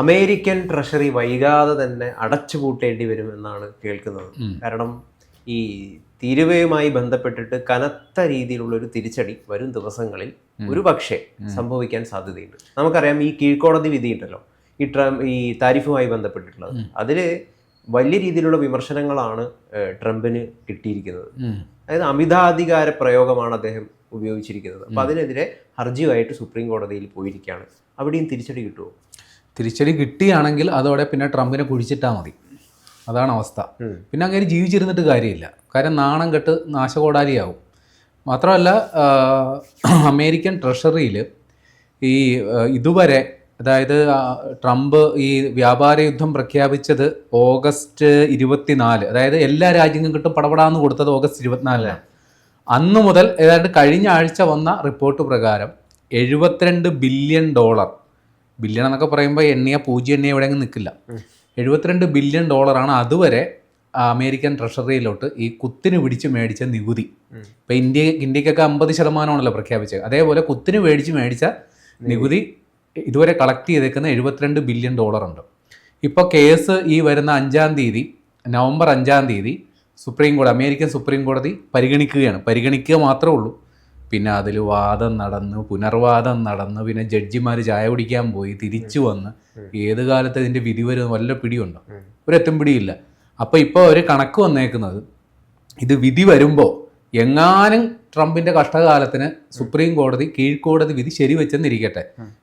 American treasury വൈകാതെ തന്നെ അടച്ചുപൂട്ടേണ്ടി വരും എന്നാണ് കേൾക്കുന്നത്. കാരണം ഈ തീരുവയുമായി ബന്ധപ്പെട്ടിട്ട് കനത്ത രീതിയിലുള്ള ഒരു തിരിച്ചടി വരും ദിവസങ്ങളിൽ ഒരു പക്ഷേ സംഭവിക്കാൻ സാധ്യതയുണ്ട്. നമുക്കറിയാം ഈ കീഴ്ക്കോടതി വിധി ഉണ്ടല്ലോ ഈ ട്രംപ് ഈ താരിഫുമായി ബന്ധപ്പെട്ടിട്ടുള്ളത്. അതിൽ വലിയ രീതിയിലുള്ള വിമർശനങ്ങളാണ് ട്രംപിന് കിട്ടിയിരിക്കുന്നത്. അതായത് അമിതാധികാര പ്രയോഗമാണ് അദ്ദേഹം ഉപയോഗിച്ചിരിക്കുന്നത്. അപ്പൊ അതിനെതിരെ ഹർജിയുമായിട്ട് സുപ്രീം കോടതിയിൽ പോയിരിക്കുകയാണ്. അവിടെയും തിരിച്ചടി കിട്ടുമോ തിരിച്ചടി കിട്ടുകയാണെങ്കിൽ അതോടെ പിന്നെ ട്രംപിനെ കുഴിച്ചിട്ടാൽ മതി. അതാണ് അവസ്ഥ. പിന്നെ അങ്ങനെ ജീവിച്ചിരുന്നിട്ട് കാര്യമില്ല. കാര്യം നാണം കെട്ട് നാശകോടാലിയാവും. മാത്രമല്ല അമേരിക്കൻ ട്രഷറിയിൽ ഈ ഇതുവരെ അതായത് ട്രംപ് ഈ വ്യാപാര യുദ്ധം പ്രഖ്യാപിച്ചത് ഓഗസ്റ്റ് ഇരുപത്തിനാല്. അതായത് എല്ലാ രാജ്യങ്ങൾക്കും പടപടാന്ന് കൊടുത്തത് ഓഗസ്റ്റ് ഇരുപത്തിനാലിലാണ് അന്ന് മുതൽ ഏതാണ്ട് കഴിഞ്ഞ ആഴ്ച വന്ന റിപ്പോർട്ട് പ്രകാരം എഴുപത്തിരണ്ട് ബില്യൺ ഡോളർ ബില്യൺ എന്നൊക്കെ പറയുമ്പോൾ എണ്ണിയ പൂജ്യം എണ്ണിയ എവിടെയെങ്കിലും നിൽക്കില്ല എഴുപത്തിരണ്ട് ബില്യൺ ഡോളറാണ് അതുവരെ അമേരിക്കൻ ട്രഷറിയിലോട്ട് ഈ കുത്തിന് പിടിച്ച് മേടിച്ച നികുതി. ഇപ്പം ഇന്ത്യ ഇന്ത്യക്കൊക്കെ അമ്പത് ശതമാനമാണല്ലോ പ്രഖ്യാപിച്ചത്. അതേപോലെ കുത്തിന് മേടിച്ച് മേടിച്ച നികുതി. ഇതുവരെ കളക്ട് ചെയ്തേക്കുന്ന എഴുപത്തിരണ്ട് ബില്യൺ ഡോളർ ഉണ്ട്. ഇപ്പോൾ കേസ് ഈ വരുന്ന അഞ്ചാം തീയതി നവംബർ അഞ്ചാം തീയതി സുപ്രീം കോടതി അമേരിക്കൻ സുപ്രീം കോടതി പരിഗണിക്കുകയാണ്. പരിഗണിക്കുക മാത്രമേ ഉള്ളൂ. പിന്നെ അതിൽ വാദം നടന്ന് പുനർവാദം നടന്ന് പിന്നെ ജഡ്ജിമാർ ചായ കുടിക്കാൻ പോയി തിരിച്ചു വന്ന്. ഏത് കാലത്ത് ഇതിന്റെ വിധി വരും വല്ല പിടിയുണ്ടോ? ഒരു എത്തും പിടിയില്ല. അപ്പോൾ ഇപ്പോൾ ഒരു കണക്ക് വന്നേക്കുന്നത് ഇത് വിധി വരുമ്പോൾ എങ്ങാനും ട്രംപിന്റെ കഷ്ടകാലത്തിന് സുപ്രീം കോടതി കീഴ്ക്കോടതി വിധി ശരിവെച്ചെന്നിരിക്കട്ടെ.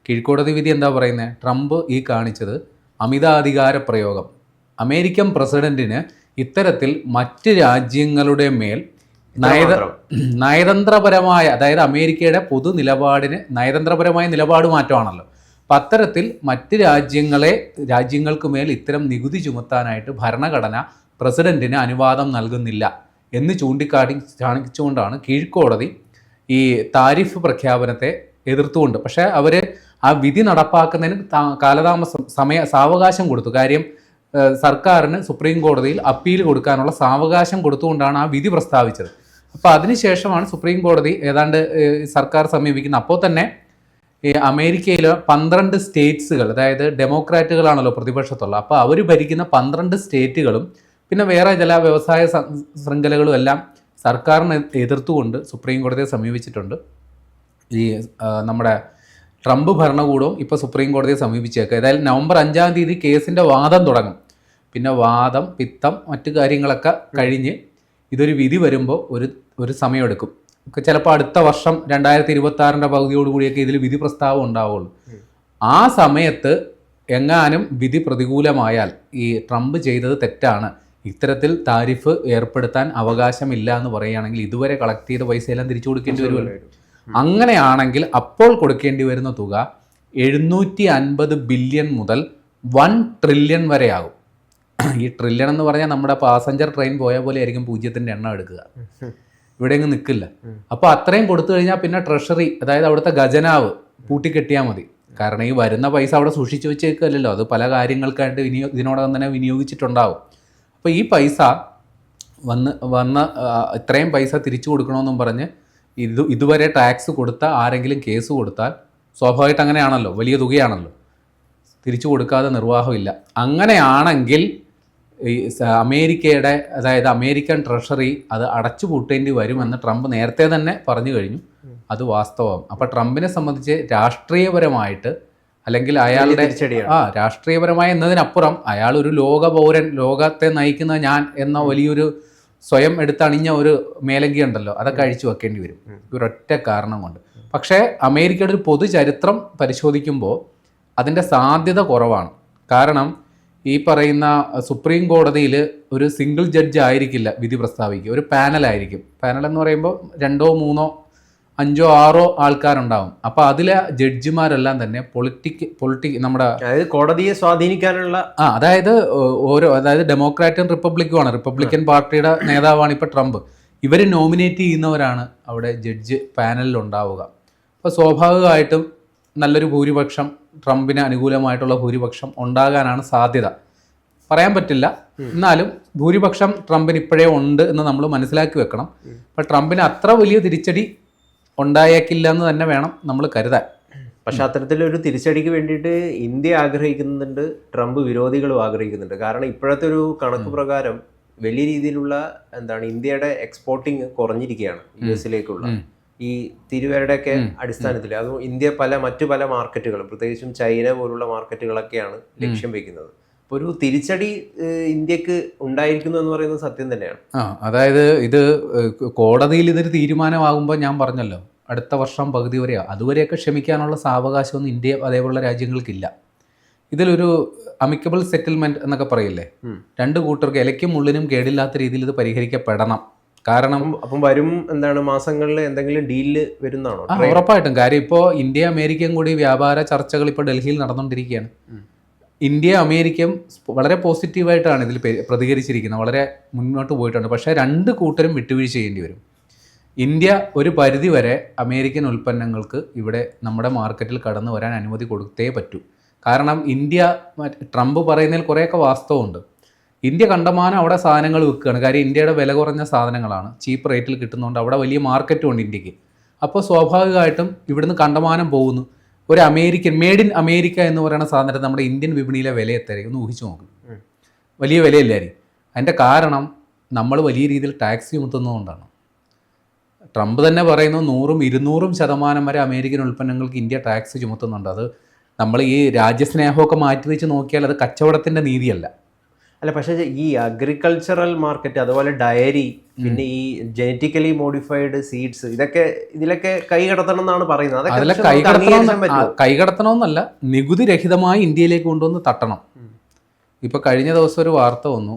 കീഴ്ക്കോടതി വിധി എന്താ പറയുന്നത്? ട്രംപ് ഈ കാണിച്ചത് അമിതാധികാര പ്രയോഗം. അമേരിക്കൻ പ്രസിഡന്റിന് ഇത്തരത്തിൽ മറ്റ് രാജ്യങ്ങളുടെ മേൽ നയതന്ത്രപരമായ അതായത് അമേരിക്കയുടെ പൊതു നിലപാടിന് നയതന്ത്രപരമായ നിലപാട് മാറ്റമാണല്ലോ. അപ്പം അത്തരത്തിൽ മറ്റ് രാജ്യങ്ങളെ രാജ്യങ്ങൾക്ക് മേൽ ഇത്തരം നികുതി ചുമത്താനായിട്ട് ഭരണഘടന പ്രസിഡന്റിന് അനുവാദം നൽകുന്നില്ല എന്ന് ചൂണ്ടിക്കാട്ടി കാണിച്ചുകൊണ്ടാണ് കീഴ്ക്കോടതി ഈ താരിഫ് പ്രഖ്യാപനത്തെ എതിർത്തുകൊണ്ട്. പക്ഷേ അവർ ആ വിധി നടപ്പാക്കുന്നതിന് കാലതാമസം സമയ സാവകാശം കൊടുത്തു. കാര്യം സർക്കാരിന് സുപ്രീം കോടതിയിൽ അപ്പീൽ കൊടുക്കാനുള്ള സാവകാശം കൊടുത്തുകൊണ്ടാണ് ആ വിധി പ്രസ്താവിച്ചത്. അപ്പോൾ അതിനുശേഷമാണ് സുപ്രീം കോടതി ഏതാണ്ട് സർക്കാർ സമീപിക്കുന്നത് അപ്പോൾ തന്നെ ഈ അമേരിക്കയിലെ പന്ത്രണ്ട് സ്റ്റേറ്റ്സുകൾ അതായത് ഡെമോക്രാറ്റുകളാണല്ലോ പ്രതിപക്ഷത്തുള്ള അപ്പോൾ അവർ ഭരിക്കുന്ന പന്ത്രണ്ട് സ്റ്റേറ്റുകളും പിന്നെ വേറെ ചില വ്യവസായ ശൃംഖലകളും എല്ലാം സർക്കാരിനെ എതിർത്തുകൊണ്ട് സുപ്രീം കോടതിയെ സമീപിച്ചിട്ടുണ്ട്. ഈ നമ്മുടെ ട്രംപ് ഭരണകൂടവും ഇപ്പോൾ സുപ്രീം കോടതിയെ സമീപിച്ചേക്കുക. ഏതായാലും നവംബർ അഞ്ചാം തീയതി കേസിന്റെ വാദം തുടങ്ങും. പിന്നെ വാദം പിത്തം മറ്റു കാര്യങ്ങളൊക്കെ കഴിഞ്ഞ് ഇതൊരു വിധി വരുമ്പോൾ ഒരു ഒരു സമയമെടുക്കും. ചിലപ്പോൾ അടുത്ത വർഷം രണ്ടായിരത്തി ഇരുപത്തി ആറിന്റെ പകുതിയോടുകൂടിയൊക്കെ ഇതിൽ വിധി പ്രസ്താവം ഉണ്ടാവുള്ളൂ. ആ സമയത്ത് എങ്ങാനും വിധി പ്രതികൂലമായാൽ ഈ ട്രംപ് ചെയ്തത് തെറ്റാണ്. ഇത്തരത്തിൽ താരിഫ് ഏർപ്പെടുത്താൻ അവകാശമില്ല എന്ന് പറയുകയാണെങ്കിൽ ഇതുവരെ കളക്ട് ചെയ്ത പൈസയെല്ലാം തിരിച്ചു കൊടുക്കേണ്ടി വരുമല്ലോ. അങ്ങനെയാണെങ്കിൽ അപ്പോൾ കൊടുക്കേണ്ടി വരുന്ന തുക എഴുന്നൂറ്റി അൻപത് ബില്യൺ മുതൽ വൺ ട്രില്യൺ വരെ ആകും ഈ ട്രില്യൺ എന്ന് പറഞ്ഞാൽ നമ്മുടെ പാസഞ്ചർ ട്രെയിൻ പോയ പോലെ ആയിരിക്കും പൂജ്യത്തിന്റെ എണ്ണം എടുക്കുക. ഇവിടെ അങ്ങ് നിൽക്കില്ല അപ്പോൾ അത്രയും കൊടുത്തു കഴിഞ്ഞാൽ പിന്നെ ട്രഷറി അതായത് അവിടുത്തെ ഖജനാവ് പൂട്ടിക്കെട്ടിയാൽ മതി. കാരണം ഈ വരുന്ന പൈസ അവിടെ സൂക്ഷിച്ചു വെച്ചേക്കല്ലോ അത് പല കാര്യങ്ങൾക്കായിട്ട് വിനിയോ ഇതിനോടകം തന്നെ വിനിയോഗിച്ചിട്ടുണ്ടാവും. അപ്പോൾ ഈ പൈസ വന്ന് വന്ന ഇത്രയും പൈസ തിരിച്ചു കൊടുക്കണമെന്നും പറഞ്ഞ് ഇത് ഇതുവരെ ടാക്സ് കൊടുത്ത ആരെങ്കിലും കേസ് കൊടുത്താൽ സ്വാഭാവികമായിട്ട് അങ്ങനെയാണല്ലോ. വലിയ തുകയാണല്ലോ. തിരിച്ചു കൊടുക്കാതെ നിർവാഹമില്ല. അങ്ങനെയാണെങ്കിൽ ഈ അമേരിക്കയുടെ അതായത് അമേരിക്കൻ ട്രഷറി അത് അടച്ചു പൂട്ടേണ്ടി വരുമെന്ന് ട്രംപ് നേരത്തെ തന്നെ പറഞ്ഞു കഴിഞ്ഞു. അത് വാസ്തവം. അപ്പോൾ ട്രംപിനെ സംബന്ധിച്ച് രാഷ്ട്രീയപരമായിട്ട് അല്ലെങ്കിൽ അയാളുടെ ആ രാഷ്ട്രീയപരമായ എന്നതിനപ്പുറം അയാൾ ഒരു ലോക പൗരൻ ലോകത്തെ നയിക്കുന്ന ഞാൻ എന്ന വലിയൊരു സ്വയം എടുത്തണിഞ്ഞ ഒരു മേലങ്കി ഉണ്ടല്ലോ. അതൊക്കെ അഴിച്ചു വെക്കേണ്ടി വരും. ഒരൊറ്റ കാരണം കൊണ്ട്. പക്ഷേ അമേരിക്കയുടെ ഒരു പൊതുചരിത്രം പരിശോധിക്കുമ്പോൾ അതിന്റെ സാധ്യത കുറവാണ്. കാരണം ഈ പറയുന്ന സുപ്രീം കോടതിയിൽ ഒരു സിംഗിൾ ജഡ്ജ് ആയിരിക്കില്ല വിധി പ്രസ്താവിക്കുക. ഒരു പാനലായിരിക്കും. പാനൽ എന്ന് പറയുമ്പോൾ രണ്ടോ മൂന്നോ അഞ്ചോ ആറോ ആൾക്കാരുണ്ടാവും. അപ്പൊ അതിലെ ജഡ്ജിമാരെല്ലാം തന്നെ പൊളിറ്റിക് പൊളിറ്റി നമ്മുടെ അതായത് കോടതിയെ സ്വാധീനിക്കാനുള്ള ആ അതായത് ഓരോ അതായത് ഡെമോക്രാറ്റും റിപ്പബ്ലിക്കുമാണ്. റിപ്പബ്ലിക്കൻ പാർട്ടിയുടെ നേതാവാണ് ഇപ്പൊ ട്രംപ്. ഇവർ നോമിനേറ്റ് ചെയ്യുന്നവരാണ് അവിടെ ജഡ്ജ് പാനലിൽ ഉണ്ടാവുക അപ്പോൾ സ്വാഭാവികമായിട്ടും നല്ലൊരു ഭൂരിപക്ഷം ട്രംപിന് അനുകൂലമായിട്ടുള്ള ഭൂരിപക്ഷം ഉണ്ടാകാനാണ് സാധ്യത. പറയാൻ പറ്റില്ല. എന്നാലും ഭൂരിപക്ഷം ട്രംപിന് ഇപ്പോഴേ ഉണ്ട് എന്ന് നമ്മൾ മനസ്സിലാക്കി വെക്കണം. അപ്പം ട്രംപിന് അത്ര വലിയ തിരിച്ചടി ഉണ്ടായേക്കില്ല എന്ന് തന്നെ വേണം നമ്മൾ കരുതാൻ. പക്ഷെ അത്തരത്തിലൊരു തിരിച്ചടിക്ക് വേണ്ടിയിട്ട് ഇന്ത്യ ആഗ്രഹിക്കുന്നുണ്ട് ട്രംപ് വിരോധികളും ആഗ്രഹിക്കുന്നുണ്ട്. കാരണം ഇപ്പോഴത്തെ ഒരു കണക്ക് പ്രകാരം വലിയ രീതിയിലുള്ള എന്താണ് ഇന്ത്യയുടെ എക്സ്പോർട്ടിങ് കുറഞ്ഞിരിക്കുകയാണ് യു എസിലേക്കുള്ള. ഈ തിരുവരുടെയൊക്കെ അടിസ്ഥാനത്തിൽ അത് ഇന്ത്യ പല മറ്റു പല മാർക്കറ്റുകളും. പ്രത്യേകിച്ചും ചൈന പോലുള്ള മാർക്കറ്റുകളൊക്കെയാണ് ലക്ഷ്യം വെക്കുന്നത്. അപ്പോൾ ഒരു തിരിച്ചടി ഇന്ത്യയ്ക്ക് ഉണ്ടായിരിക്കുന്നു എന്ന് പറയുന്നത് സത്യം തന്നെയാണ്. ആ അതായത് ഇത് കോടതിയിൽ ഇതൊരു തീരുമാനമാകുമ്പോൾ ഞാൻ പറഞ്ഞല്ലോ. അടുത്ത വർഷം പകുതി വരെയോ. അതുവരെയൊക്കെ ക്ഷമിക്കാനുള്ള സാവകാശമൊന്നും ഇന്ത്യ അതേപോലുള്ള രാജ്യങ്ങൾക്കില്ല. ഇതിലൊരു അമിക്കബിൾ സെറ്റിൽമെന്റ് എന്നൊക്കെ പറയില്ലേ. രണ്ട് കൂട്ടർക്ക് ഇലയ്ക്കും ഉള്ളിനും കേടില്ലാത്ത രീതിയിൽ ഇത് പരിഹരിക്കപ്പെടണം. കാരണം അപ്പം വരും എന്താണ് മാസങ്ങളിൽ എന്തെങ്കിലും ഡീലിൽ വരുന്നതാണോ ഉറപ്പായിട്ടും. കാര്യം ഇപ്പോൾ ഇന്ത്യ അമേരിക്കയും കൂടി വ്യാപാര ചർച്ചകൾ ഇപ്പോൾ ഡൽഹിയിൽ നടന്നുകൊണ്ടിരിക്കുകയാണ് ഇന്ത്യ അമേരിക്കയും വളരെ പോസിറ്റീവായിട്ടാണ് ഇതിൽ പ്രതികരിച്ചിരിക്കുന്നത്. വളരെ മുന്നോട്ട് പോയിട്ടുണ്ട്. പക്ഷേ രണ്ട് കൂട്ടരും വിട്ടുവീഴ്ച ചെയ്യേണ്ടി വരും. ഇന്ത്യ ഒരു പരിധി വരെ അമേരിക്കൻ ഉൽപ്പന്നങ്ങൾക്ക് ഇവിടെ നമ്മുടെ മാർക്കറ്റിൽ കടന്നു വരാൻ അനുമതി കൊടുത്തേ പറ്റൂ. കാരണം ഇന്ത്യ ട്രംപ് പറയുന്നതിൽ കുറേയൊക്കെ വാസ്തവമുണ്ട്. ഇന്ത്യ കണ്ടമാനം അവിടെ സാധനങ്ങൾ വിൽക്കുകയാണ്. കാര്യം ഇന്ത്യയുടെ വില കുറഞ്ഞ സാധനങ്ങളാണ്. ചീപ്പ് റേറ്റിൽ കിട്ടുന്നതുകൊണ്ട് അവിടെ വലിയ മാർക്കറ്റും ഉണ്ട് ഇന്ത്യയ്ക്ക്. അപ്പോൾ സ്വാഭാവികമായിട്ടും ഇവിടുന്ന് കണ്ടമാനം പോകുന്നു. ഒരു അമേരിക്കൻ മേഡ് ഇൻ അമേരിക്ക എന്ന് പറയുന്ന സാധനത്തിന് നമ്മുടെ ഇന്ത്യൻ വിപണിയിലെ വില എത്രയും ഒന്ന് ഊഹിച്ചു നോക്കും. വലിയ വിലയില്ലായിരിക്കും. അതിന്റെ കാരണം നമ്മൾ വലിയ രീതിയിൽ ടാക്സ് ചുമത്തുന്നതുകൊണ്ടാണ്. ട്രംപ് തന്നെ പറയുന്നു നൂറും ഇരുന്നൂറും ശതമാനം വരെ അമേരിക്കൻ ഉൽപ്പന്നങ്ങൾക്ക് ഇന്ത്യ ടാക്സ് ചുമത്തുന്നുണ്ട്. അത് നമ്മൾ ഈ രാജ്യസ്നേഹമൊക്കെ മാറ്റി വെച്ച് നോക്കിയാൽ അത് കച്ചവടത്തിന്റെ നീതിയല്ല. അല്ല പക്ഷേ ഈ അഗ്രികൾച്ചറൽ മാർക്കറ്റ് അതുപോലെ ഡയറി പിന്നെ ഈ ജനറ്റിക്കലി മോഡിഫൈഡ് സീഡ്സ് ഇതൊക്കെ ഇതിലൊക്കെ കൈകടത്തണം എന്നാണ് പറയുന്നത്. അതിലെ? കൈകടത്തണമെന്നല്ല നികുതി രഹിതമായി ഇന്ത്യയിലേക്ക് കൊണ്ടുവന്ന് തട്ടണം. ഇപ്പോൾ കഴിഞ്ഞ ദിവസം ഒരു വാർത്ത വന്നു.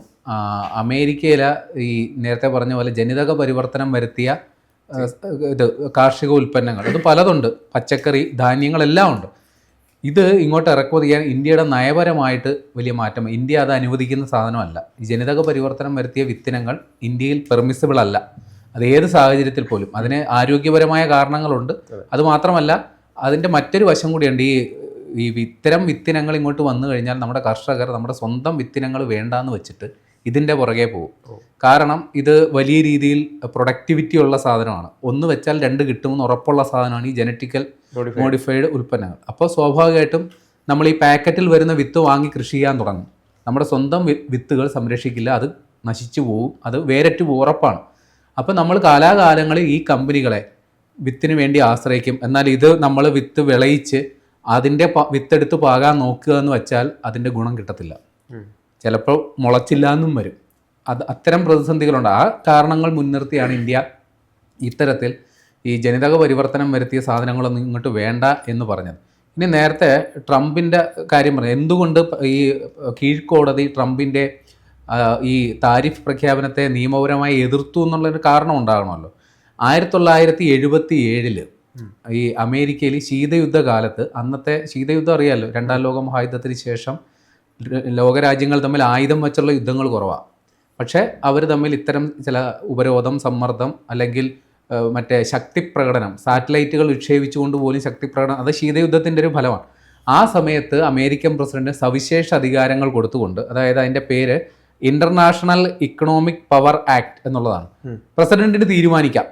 അമേരിക്കയിലെ ഈ നേരത്തെ പറഞ്ഞ പോലെ ജനിതക പരിവർത്തനം വരുത്തിയ ഇത് കാർഷിക ഉൽപ്പന്നങ്ങൾ. അത് പലതുണ്ട്. പച്ചക്കറി ധാന്യങ്ങളെല്ലാം ഉണ്ട്. ഇത് ഇങ്ങോട്ട് ഇറക്കുമതി ചെയ്യാൻ ഇന്ത്യയുടെ നയപരമായിട്ട് വലിയ മാറ്റം. ഇന്ത്യ അത് അനുവദിക്കുന്ന സാധനമല്ല. ഈ ജനിതക പരിവർത്തനം വരുത്തിയ വിത്തിനങ്ങൾ ഇന്ത്യയിൽ പെർമിസിബിൾ അല്ല. അത് ഏത് സാഹചര്യത്തിൽ പോലും. അതിന് ആരോഗ്യപരമായ കാരണങ്ങളുണ്ട്. അത്. മാത്രമല്ല അതിന്റെ മറ്റൊരു വശം കൂടിയുണ്ട്. ഈ ഈ ഇത്തരം വിത്തിനങ്ങൾ ഇങ്ങോട്ട് വന്നു കഴിഞ്ഞാൽ നമ്മുടെ കർഷകർ നമ്മുടെ സ്വന്തം വിത്തിനങ്ങൾ വേണ്ടാന്ന് വെച്ചിട്ട് ഇതിന്റെ പുറകെ പോകും. കാരണം ഇത് വലിയ രീതിയിൽ പ്രൊഡക്ടിവിറ്റി ഉള്ള സാധനമാണ്. ഒന്ന് വെച്ചാൽ രണ്ട് കിട്ടുമെന്ന് ഉറപ്പുള്ള സാധനമാണ് ഈ ജനറ്റിക്കൽ. മോഡിഫൈഡ് ഉൽപ്പന്നങ്ങൾ. അപ്പോൾ സ്വാഭാവികമായിട്ടും നമ്മൾ ഈ പാക്കറ്റിൽ വരുന്ന വിത്ത് വാങ്ങി കൃഷി ചെയ്യാൻ തുടങ്ങും. നമ്മുടെ സ്വന്തം വിത്തുകൾ സംരക്ഷിക്കില്ല അത് നശിച്ചു പോവും അത് വേരറ്റ് ഉറപ്പാണ്. അപ്പോൾ നമ്മൾ കാലാകാലങ്ങളിൽ ഈ കമ്പനികളെ വിത്തിന് വേണ്ടി ആശ്രയിക്കും. എന്നാൽ ഇത് നമ്മൾ വിത്ത് വിളയിച്ച് അതിന്റെ വിത്തെടുത്ത് പാകാൻ നോക്കുക എന്ന് വെച്ചാൽ അതിന്റെ ഗുണം കിട്ടത്തില്ല. ചിലപ്പോൾ മുളച്ചില്ല എന്നും വരും. അത് അത്തരം പ്രതിസന്ധികളുണ്ട്. ആ കാരണങ്ങൾ മുൻനിർത്തിയാണ് ഇന്ത്യ ഇത്തരത്തിൽ ഈ ജനിതക പരിവർത്തനം വരുത്തിയ സാധനങ്ങളൊന്നും ഇങ്ങോട്ട് വേണ്ട എന്ന് പറഞ്ഞത്. ഇനി നേരത്തെ ട്രംപിന്റെ കാര്യം പറഞ്ഞു. എന്തുകൊണ്ട് ഈ കീഴ്ക്കോടതി ട്രംപിന്റെ ഈ താരിഫ് പ്രഖ്യാപനത്തെ നിയമപരമായി എതിർത്തു എന്നുള്ളൊരു കാരണം ഉണ്ടാകണമല്ലോ. ആയിരത്തി തൊള്ളായിരത്തി എഴുപത്തി ഏഴിൽ ഈ അമേരിക്കയിൽ ശീതയുദ്ധ കാലത്ത് അന്നത്തെ ശീതയുദ്ധം അറിയാമല്ലോ രണ്ടാം ലോക മഹായുദ്ധത്തിന് ശേഷം ലോകരാജ്യങ്ങൾ തമ്മിൽ ആയുധം വെച്ചുള്ള യുദ്ധങ്ങൾ കുറവാണ് പക്ഷേ അവർ തമ്മിൽ ഇത്തരം ചില ഉപരോധം സമ്മർദ്ദം അല്ലെങ്കിൽ മറ്റേ ശക്തിപ്രകടനം സാറ്റലൈറ്റുകൾ വിക്ഷേപിച്ചുകൊണ്ട് പോലും ശക്തിപ്രകടനം അത് ശീതയുദ്ധത്തിന്റെ ഒരു ഫലമാണ്. ആ സമയത്ത് അമേരിക്കൻ പ്രസിഡന്റ് സവിശേഷ അധികാരങ്ങൾ കൊടുത്തുകൊണ്ട് അതായത് അതിന്റെ പേര് ഇന്റർനാഷണൽ ഇക്കണോമിക് പവർ ആക്ട് എന്നുള്ളതാണ്. പ്രസിഡന്റിന് തീരുമാനിക്കാം.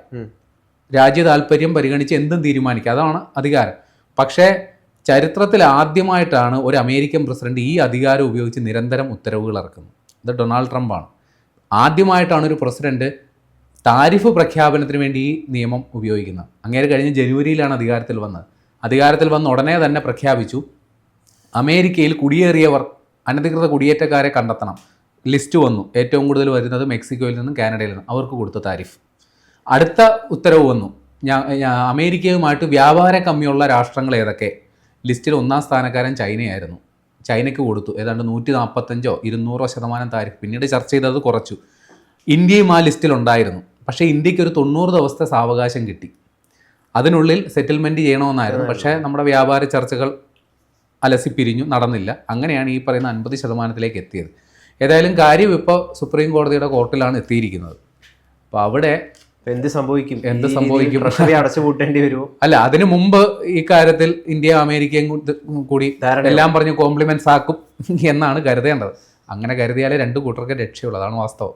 രാജ്യ താല്പര്യം പരിഗണിച്ച് എന്തും തീരുമാനിക്കാം. അതാണ് അധികാരം. പക്ഷേ ചരിത്രത്തിൽ ആദ്യമായിട്ടാണ് ഒരു അമേരിക്കൻ പ്രസിഡന്റ് ഈ അധികാരം ഉപയോഗിച്ച് നിരന്തരം ഉത്തരവുകൾ ഇറക്കുന്നത്. അത് ഡൊണാൾഡ് ട്രംപാണ്. ആദ്യമായിട്ടാണ് ഒരു പ്രസിഡന്റ് താരിഫ് പ്രഖ്യാപനത്തിന് വേണ്ടി ഈ നിയമം ഉപയോഗിക്കുന്നത് അങ്ങേര് കഴിഞ്ഞ ജനുവരിയിലാണ് അധികാരത്തിൽ വന്നത്. അധികാരത്തിൽ വന്ന ഉടനെ തന്നെ പ്രഖ്യാപിച്ചു അമേരിക്കയിൽ കുടിയേറിയവർ അനധികൃത കുടിയേറ്റക്കാരെ കണ്ടെത്തണം. ലിസ്റ്റ് വന്നു. ഏറ്റവും കൂടുതൽ വരുന്നത് മെക്സിക്കോയിൽ നിന്നും കാനഡയിൽ നിന്നും. അവർക്ക് കൊടുത്ത താരിഫ്. അടുത്ത ഉത്തരവ് വന്നു. ഞാൻ അമേരിക്കയുമായിട്ട് വ്യാപാര കമ്മിയുള്ള രാഷ്ട്രങ്ങൾ ഏതൊക്കെ? ലിസ്റ്റിൽ ഒന്നാം സ്ഥാനക്കാരൻ ചൈനയായിരുന്നു. ചൈനയ്ക്ക് കൊടുത്തു. ഏതാണ്ട് നൂറ്റി നാൽപ്പത്തഞ്ചോ ഇരുന്നൂറോ ശതമാനം താരിഫ്. പിന്നീട് ചർച്ച ചെയ്തത് കുറച്ചു. ഇന്ത്യയും ആ ലിസ്റ്റിൽ ഉണ്ടായിരുന്നു. പക്ഷേ ഇന്ത്യയ്ക്ക് ഒരു തൊണ്ണൂറ് ദിവസത്തെ സാവകാശം കിട്ടി. അതിനുള്ളിൽ സെറ്റിൽമെന്റ് ചെയ്യണമെന്നായിരുന്നു. പക്ഷേ നമ്മുടെ വ്യാപാര ചർച്ചകൾ അലസിപ്പിരിഞ്ഞു നടന്നില്ല. അങ്ങനെയാണ് ഈ പറയുന്ന അൻപത് ശതമാനത്തിലേക്ക് എത്തിയത്. ഏതായാലും കാര്യം ഇപ്പോൾ സുപ്രീം കോടതിയുടെ കോർട്ടിലാണ് എത്തിയിരിക്കുന്നത്. അപ്പോൾ അവിടെ എന്ത് സംഭവിക്കും? എന്ത് സംഭവിക്കും? പ്രഷറി അടച്ചു പൂട്ടേണ്ടി വരുമോ? അല്ല അതിനു മുമ്പ് ഈ കാര്യത്തിൽ ഇന്ത്യ അമേരിക്കയും കൂടി- എല്ലാം പറഞ്ഞ് കോംപ്ലിമെന്റ്സ് ആക്കും എന്നാണ് കരുതേണ്ടത്. അങ്ങനെ കരുതിയാലേ രണ്ട് കൂട്ടർക്ക് രക്ഷയുള്ളൂ. അതാണ് വാസ്തവം.